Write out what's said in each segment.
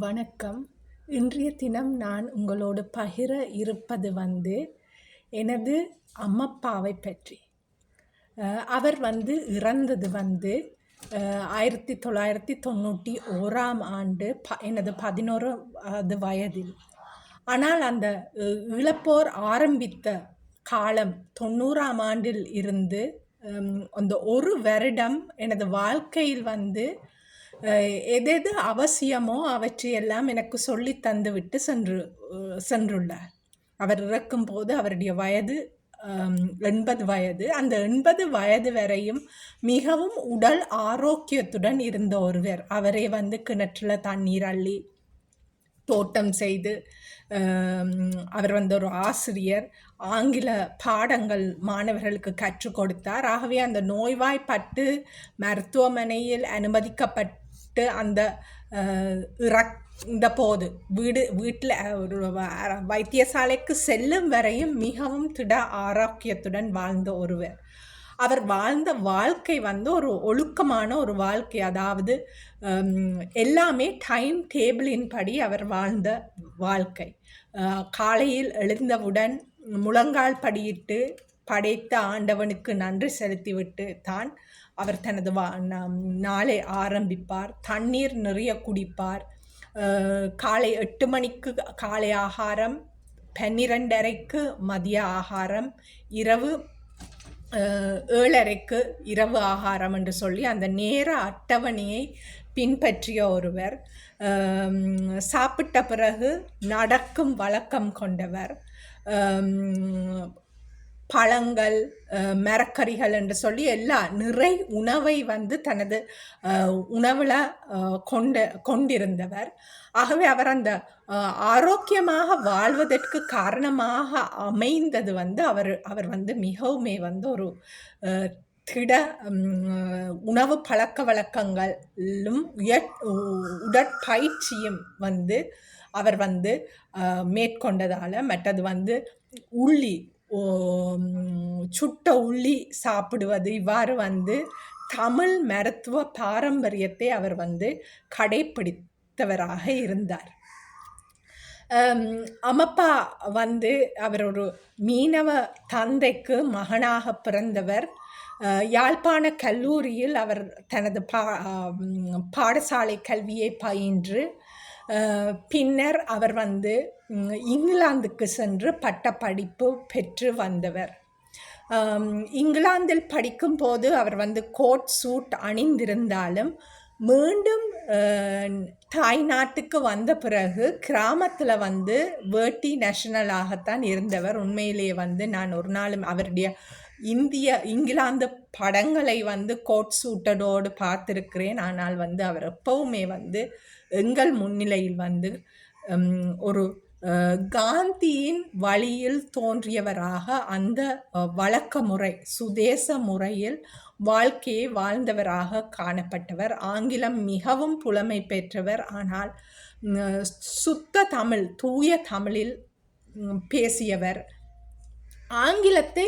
வணக்கம். இன்றைய தினம் நான் உங்களோடு பகிர இருப்பது வந்து எனது அம்மப்பாவை பற்றி. அவர் வந்து இறந்தது வந்து ஆயிரத்தி தொள்ளாயிரத்தி தொண்ணூற்றி ஓராம் ஆண்டு ப எனது பதினோராவது வயதில். ஆனால் அந்த இழப்போர் ஆரம்பித்த காலம் தொண்ணூறாம் ஆண்டில் இருந்து அந்த ஒரு வருடம் எனது வாழ்க்கையில் வந்து எதெது அவசியமோ அவற்றையெல்லாம் எனக்கு சொல்லி தந்துவிட்டு சென்று சென்றுள்ளார். அவர் இறக்கும்போது அவருடைய வயது எண்பது வயது. அந்த எண்பது வயது வரையும் மிகவும் உடல் ஆரோக்கியத்துடன் இருந்த ஒருவர். அவரே வந்து கிணற்றில் தண்ணீர் அள்ளி தோட்டம் செய்து அவர் வந்து ஒரு ஆசிரியர். ஆங்கில பாடங்கள் மாணவர்களுக்கு கற்றுக் கொடுத்தார். ஆகவே அந்த நோய்வாய்ப்பட்டு மருத்துவமனையில் அனுமதிக்கப்பட்டு அந்த அஹ், இறந்த போது. வீடு வீட்டில் ஒரு வைத்தியசாலைக்கு செல்லும் வரையும் மிகவும் திட ஆரோக்கியத்துடன் வாழ்ந்த ஒருவர். அவர் வாழ்ந்த வாழ்க்கை வந்து ஒரு ஒழுக்கமான ஒரு வாழ்க்கை. அதாவது எல்லாமே டைம் டேபிளின் படி அவர் வாழ்ந்த வாழ்க்கை. காலையில் எழுந்தவுடன் முழங்கால் படியிட்டு படைத்த ஆண்டவனுக்கு நன்றி செலுத்திவிட்டு தான் அவர் தனது வா நாளை ஆரம்பிப்பார். தண்ணீர் நிறைய குடிப்பார். காலை எட்டு மணிக்கு காலை ஆகாரம் பன்னிரெண்டரைக்கு மதிய ஆகாரம் இரவு ஏழரைக்கு இரவு ஆகாரம் என்று சொல்லி அந்த நேர அட்டவணையை பின்பற்றிய ஒருவர். சாப்பிட்ட பிறகு நடக்கும் வழக்கம் கொண்டவர். பழங்கள் மரக்கறிகள் என்று சொல்லி எல்லா நிறை உணவை வந்து தனது உணவில் கொண்டு கொண்டிருந்தவர். ஆகவே அவர் அந்த ஆரோக்கியமாக வாழ்வதற்கு காரணமாக அமைந்தது வந்து அவர் அவர் வந்து மிகவுமே வந்து ஒரு திட உணவு பழக்க வழக்கங்களும் உடற்பயிற்சியும் வந்து அவர் வந்து மேற்கொண்டதால் மற்றது வந்து உள்ளி ஓ, சுட்ட உள்ளி சாப்பிடுவது. இவ்வாறு வந்து தமிழ் மருத்துவ பாரம்பரியத்தை அவர் வந்து கடைப்பிடித்தவராக இருந்தார். அமப்பா வந்து அவர் ஒரு மீனவ தந்தைக்கு மகனாக பிறந்தவர். யாழ்ப்பாண கல்லூரியில் அவர் தனது பா பாடசாலை கல்வியை பயின்று பின்னர் அவர் வந்து இங்கிலாந்துக்கு சென்று பட்டப்படிப்பு பெற்று வந்தவர். இங்கிலாந்தில் படிக்கும்போது அவர் வந்து கோட் சூட் அணிந்திருந்தாலும் மீண்டும் தாய் நாட்டுக்கு வந்த பிறகு கிராமத்தில் வந்து வேட்டி நேஷனலாகத்தான் இருந்தவர். உண்மையிலேயே வந்து நான் ஒரு நாளும் அவருடைய இந்திய இங்கிலாந்து படங்களை வந்து கோட் சூட்டடோடு பார்த்துருக்கிறேன். ஆனால் வந்து அவர் எப்பவுமே வந்து எங்கள் முன்னிலையில் வந்து ஒரு காந்தியின் வழியில் தோன்றியவராக அந்த வழக்க முறை சுதேச முறையில் வாழ்க்கையை வாழ்ந்தவராக காணப்பட்டவர். ஆங்கிலம் மிகவும் புலமை பெற்றவர். ஆனால் சுத்த தமிழ் தூய தமிழில் பேசியவர். ஆங்கிலத்தை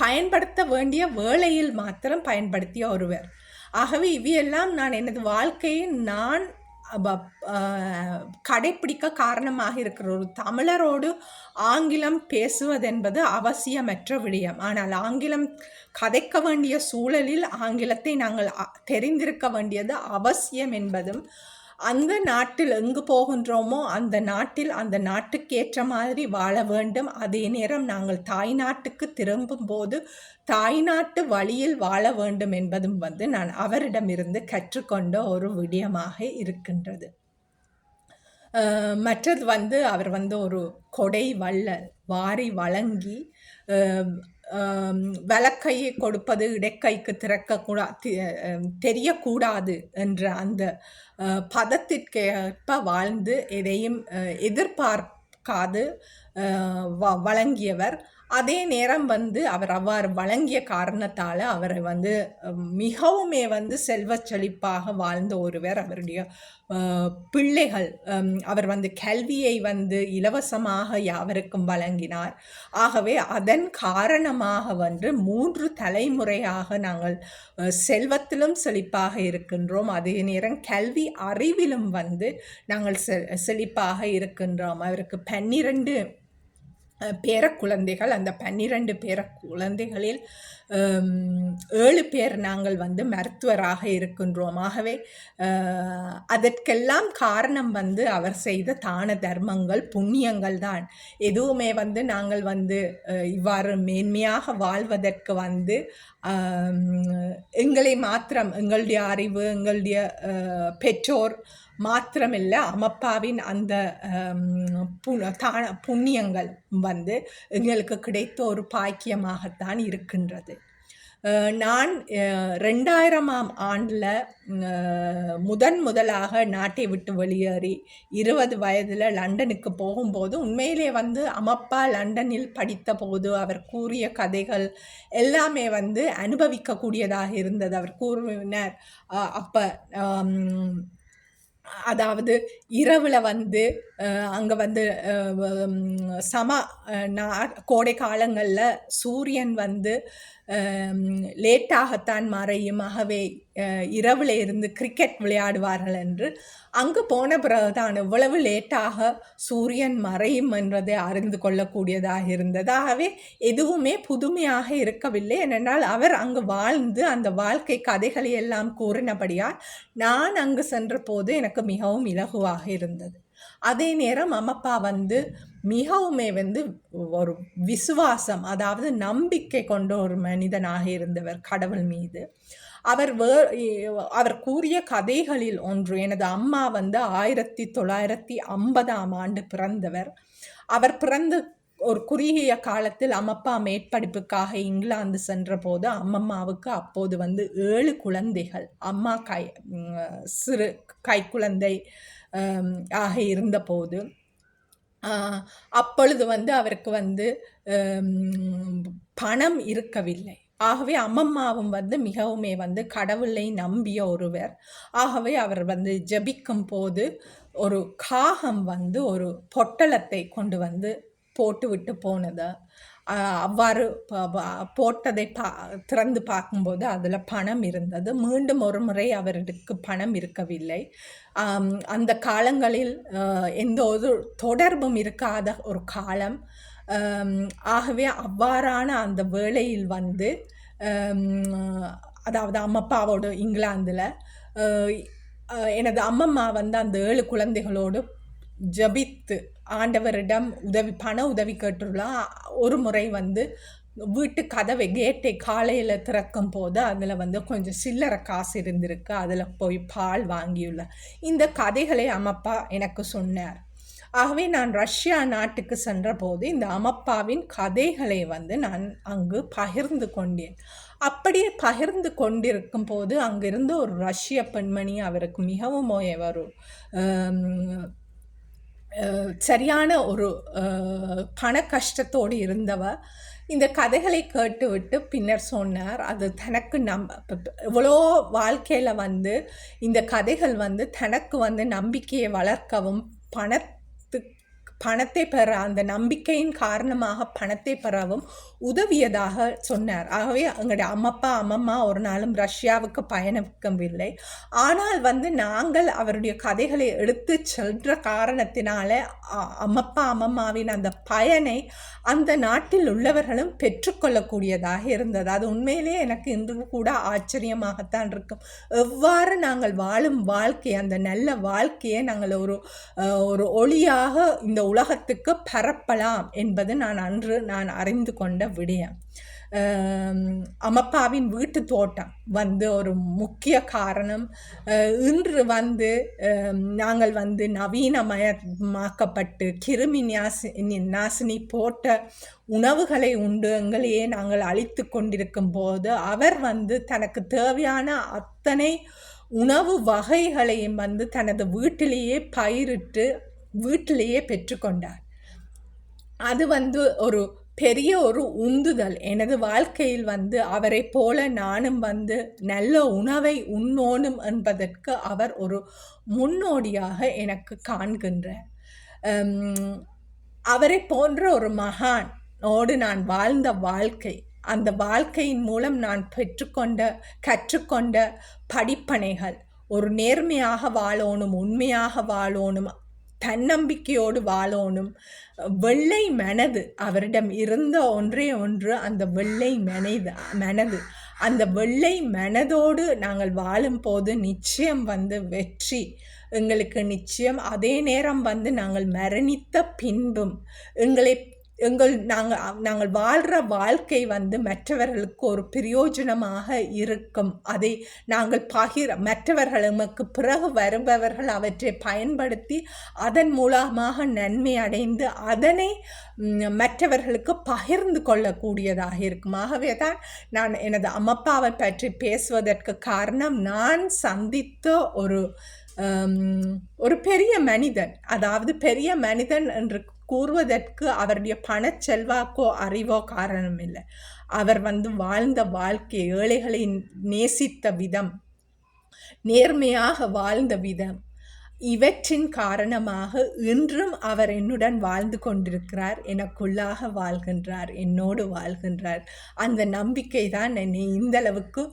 பயன்படுத்த வேண்டிய வேளையில் மாத்திரம் பயன்படுத்திய ஒருவர். ஆகவே இவையெல்லாம் நான் எனது வாழ்க்கையை நான் கடைப்பிடிக்க காரணமாக இருக்கிற ஒரு தமிழரோடு ஆங்கிலம் பேசுவதென்பது அவசியமற்ற விடயம். ஆனால் ஆங்கிலம் கதைக்க வேண்டிய சூழலில் ஆங்கிலத்தை நாங்கள் தெரிந்திருக்க வேண்டியது அவசியம் என்பதும் அந்த நாட்டில் எங்கு போகின்றோமோ அந்த நாட்டில் அந்த நாட்டுக்கேற்ற மாதிரி வாழ வேண்டும். அதே நேரம் நாங்கள் தாய் நாட்டுக்கு திரும்பும்போது தாய் நாட்டு வழியில் வாழ வேண்டும் என்பதும் வந்து நான் அவரிடமிருந்து கற்றுக்கொண்ட ஒரு விடயமாக இருக்கின்றது. மற்றது வந்து அவர் வந்து ஒரு கொடை வள்ளல் வாரி வழங்கி வலக்கையை கொடுப்பது இடைக்கைக்கு திறக்கக்கூடா தெரியக்கூடாது என்ற அந்த பதத்திற்கேற்ப வாழ்ந்து எதையும் எதிர்பார்க்காது வ- வழங்கியவர். அதே நேரம் வந்து அவர் அவ்வாறு வழங்கிய காரணத்தால் அவரை வந்து மிகவுமே வந்து செல்வ செழிப்பாக வாழ்ந்த ஒருவர் அவருடைய பிள்ளைகள் அவர் வந்து கல்வியை வந்து இலவசமாக யாவருக்கும் வழங்கினார். ஆகவே அதன் காரணமாக வந்து மூன்று தலைமுறையாக நாங்கள் செல்வத்திலும் செழிப்பாக இருக்கின்றோம். அதே நேரம் கல்வி அறிவிலும் வந்து நாங்கள் செ செழிப்பாக இருக்கின்றோம். அவருக்கு பன்னிரண்டு பேர குழந்தைகள் அந்த பன்னிரண்டு பேர குழந்தைகளில் ஏழு பேர் நாங்கள் வந்து மருத்துவராக இருக்கின்றோம். ஆகவே அதற்கெல்லாம் காரணம் வந்து அவர் செய்த தான தர்மங்கள் புண்ணியங்கள் தான். எதுவுமே வந்து நாங்கள் வந்து இவ்வாறு மேன்மையாக வாழ்வதற்கு வந்து எங்களை மாத்திரம் எங்களுடைய அறிவு எங்களுடைய பெற்றோர் மாத்திரமில்லை அமப்பாவின் அந்த பு தான புண்ணியங்கள் வந்து எங்களுக்கு கிடைத்த ஒரு பாக்கியமாகத்தான் இருக்கின்றது. நான் ரெண்டாயிரமாம் ஆண்டில் முதன் முதலாக நாட்டை விட்டு வெளியேறி இருபது வயதில் லண்டனுக்கு போகும்போது உண்மையிலே வந்து அமப்பா லண்டனில் படித்த போது அவர் கூறிய கதைகள் எல்லாமே வந்து அனுபவிக்கக்கூடியதாக இருந்தது. அவர் கூறினார் அப்போ அதாவது இரவில் வந்து அங்கே வந்து சம கோடை காலங்களில் சூரியன் வந்து லேட்டாகத்தான் மறையும். ஆகவே இரவில் இருந்து கிரிக்கெட் விளையாடுவார்கள் என்று. அங்கு போன பிறகுதான் எவ்வளவு லேட்டாக சூரியன் மறையும் என்பதை அறிந்து கொள்ளக்கூடியதாக இருந்தது. ஆகவே எதுவுமே புதுமையாக இருக்கவில்லை. ஏனென்றால் அவர் அங்கு வாழ்ந்து அந்த வாழ்க்கை கதைகளை எல்லாம் கூறினபடியால் நான் அங்கு சென்ற போது எனக்கு மிகவும் இலகுவாக இருந்தது. அதே நேரம் அம்மப்பா வந்து மிகவுமே வந்து ஒரு விசுவாசம் அதாவது நம்பிக்கை கொண்ட ஒரு மனிதனாக இருந்தவர் கடவுள் மீது. அவர் வே அவர் கூறிய கதைகளில் ஒன்று எனது அம்மா வந்து ஆயிரத்தி தொள்ளாயிரத்தி ஐம்பதாம் ஆண்டு பிறந்தவர். அவர் பிறந்து ஒரு குறுகிய காலத்தில் அம்மப்பா மேற்படிப்புக்காக இங்கிலாந்து சென்றபோது அம்மம்மாவுக்கு அப்போது வந்து ஏழு குழந்தைகள். அம்மா கை சிறு கைக்குழந்தை ஆக இருந்தபோது அப்பொழுது வந்து அவருக்கு வந்து பணம் இருக்கவில்லை. ஆகவே அம்மம்மாவும் வந்து மிகவுமே வந்து கடவுளை நம்பிய ஒருவர். ஆகவே அவர் வந்து ஜபிக்கும் போது ஒரு காகம் வந்து ஒரு பொட்டலத்தை கொண்டு வந்து போட்டு விட்டு போனதை. அவ்வாறு போட்டதை பா திறந்து பார்க்கும்போது அதில் பணம் இருந்தது. மீண்டும் ஒரு முறை அவருக்கு பணம் இருக்கவில்லை. அந்த காலங்களில் எந்த ஒரு தொடர்பும் இருக்காத ஒரு காலம். ஆகவே அவ்வாறான அந்த வேளையில் வந்து அதாவது அம்மப்பாவோட இங்கிலாந்தில் எனது அம்மம்மா வந்து அந்த ஏழு குழந்தைகளோடு ஜபித்து ஆண்டவரிடம் உதவி பண உதவி கேட்டுள்ளான் ஒரு முறை வந்து வீட்டு கதவை கேட்டை காலையில் திறக்கும் போது அதில் வந்து கொஞ்சம் சில்லறை காசு இருந்திருக்கு. அதில் போய் பால் வாங்கியுள்ள. இந்த கதைகளை அம்மப்பா எனக்கு சொன்னார். ஆகவே நான் ரஷ்யா நாட்டுக்கு சென்றபோது இந்த அமப்பாவின் கதைகளை வந்து நான் அங்கு பகிர்ந்து கொண்டேன். அப்படியே பகிர்ந்து கொண்டிருக்கும் போது அங்கிருந்து ஒரு ரஷ்ய பெண்மணி அவருக்கு மிகவும் ஒரு சரியான ஒரு பண கஷ்டத்தோடு இருந்தவ இந்த கதைகளை கேட்டுவிட்டு பின்னர் சொன்னார் அது தனக்கு நம் இவ்வளோ வாழ்க்கையில் வந்து இந்த கதைகள் வந்து தனக்கு வந்து நம்பிக்கையை வளர்க்கவும் பண பணத்தை பெற அந்த நம்பிக்கையின் காரணமாக பணத்தை பெறவும் உதவியதாக சொன்னார். ஆகவே எங்களுடைய அம்மப்பா அம்மம்மா ஒரு நாளும் ரஷ்யாவுக்கு பயணிக்கவில்லை. ஆனால் வந்து நாங்கள் அவருடைய கதைகளை எடுத்து சென்ற காரணத்தினால அம்மப்பா அம்மம்மாவின் அந்த பயனை அந்த நாட்டில் உள்ளவர்களும் பெற்றுக்கொள்ளக்கூடியதாக இருந்தது. அது உண்மையிலேயே எனக்கு இன்று கூட ஆச்சரியமாகத்தான் இருக்கும். எவ்வாறு நாங்கள் வாழும் வாழ்க்கை அந்த நல்ல வாழ்க்கையை நாங்கள் ஒரு ஒரு ஒளியாக இந்த உலகத்துக்கு பரப்பலாம் என்பது நான் அன்று நான் அறிந்து கொண்ட விடயம். அமப்பாவின் வீட்டு தோட்டம் வந்து ஒரு முக்கிய காரணம். இன்று வந்து நாங்கள் வந்து நவீனமயமாக்கப்பட்டு கிருமி நாசி நாசினி போட்ட உணவுகளை உண்டு எங்களையே நாங்கள் அழித்து கொண்டிருக்கும் போது அவர் வந்து தனக்கு தேவையான அத்தனை உணவு வகைகளையும் வந்து தனது வீட்டிலேயே பயிரிட்டு வீட்டிலேயே பெற்றுக்கொண்டார். அது வந்து ஒரு பெரிய ஒரு உந்துதல். எனது வாழ்க்கையில் வந்து அவரை போல நானும் வந்து நல்ல உணவை உண்ணோணும் என்பதற்கு அவர் ஒரு முன்னோடியாக எனக்கு காண்கின்றார். அவரை போன்ற ஒரு மகான் நான் வாழ்ந்த வாழ்க்கை அந்த வாழ்க்கையின் மூலம் நான் பெற்றுக்கொண்ட கற்றுக்கொண்ட படிப்பனைகள் ஒரு நேர்மையாக வாழணும் உண்மையாக வாழணும் தன்னம்பிக்கையோடு வாழணும். வெள்ளை மனது அவரிடம் இருந்த ஒன்றே ஒன்று அந்த வெள்ளை மனைது மனது. அந்த வெள்ளை மனதோடு நாங்கள் வாழும்போது நிச்சயம் வந்து வெற்றி. எங்களுக்கு நிச்சயம் அதே நேரம் வந்து நாங்கள் மரணித்த பின்பும் எங்களை எங்கள் நாங்கள் நாங்கள் வாழ்கிற வாழ்க்கை வந்து மற்றவர்களுக்கு ஒரு பிரயோஜனமாக இருக்கும். அதை நாங்கள் பகிர மற்றவர்கள் எமக்கு பிறகு வருபவர்கள் அவற்றை பயன்படுத்தி அதன் மூலமாக நன்மை அடைந்து அதனை மற்றவர்களுக்கு பகிர்ந்து கொள்ளக்கூடியதாக இருக்கும். ஆகவே தான் நான் எனது அம்மப்பாவை பற்றி பேசுவதற்கு காரணம் நான் சந்தித்த ஒரு ஒரு பெரிய மனிதன் அதாவது பெரிய மனிதன் என்று கூறுவதற்கு அவருடைய பண செல்வாக்கோ அறிவோ காரணம் இல்லை அவர் வந்து வாழ்ந்த வாழ்க்கை ஏழைகளை நேசித்த விதம் நேர்மையாக வாழ்ந்த விதம். இவற்றின் காரணமாக இன்றும் அவர் என்னுடன் வாழ்ந்து கொண்டிருக்கிறார் எனக்குள்ளாக வாழ்கின்றார் என்னோடு வாழ்கின்றார். அந்த நம்பிக்கை தான் என்னை இந்தளவுக்கு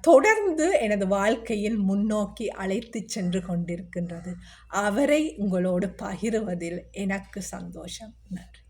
தொடர்ந்து எனது வாழ்க்கையில் முன்னோக்கி அழைத்து சென்று கொண்டிருக்கின்றது. அவரை உங்களோடு பகிருவதில் எனக்கு சந்தோஷம். நன்றி.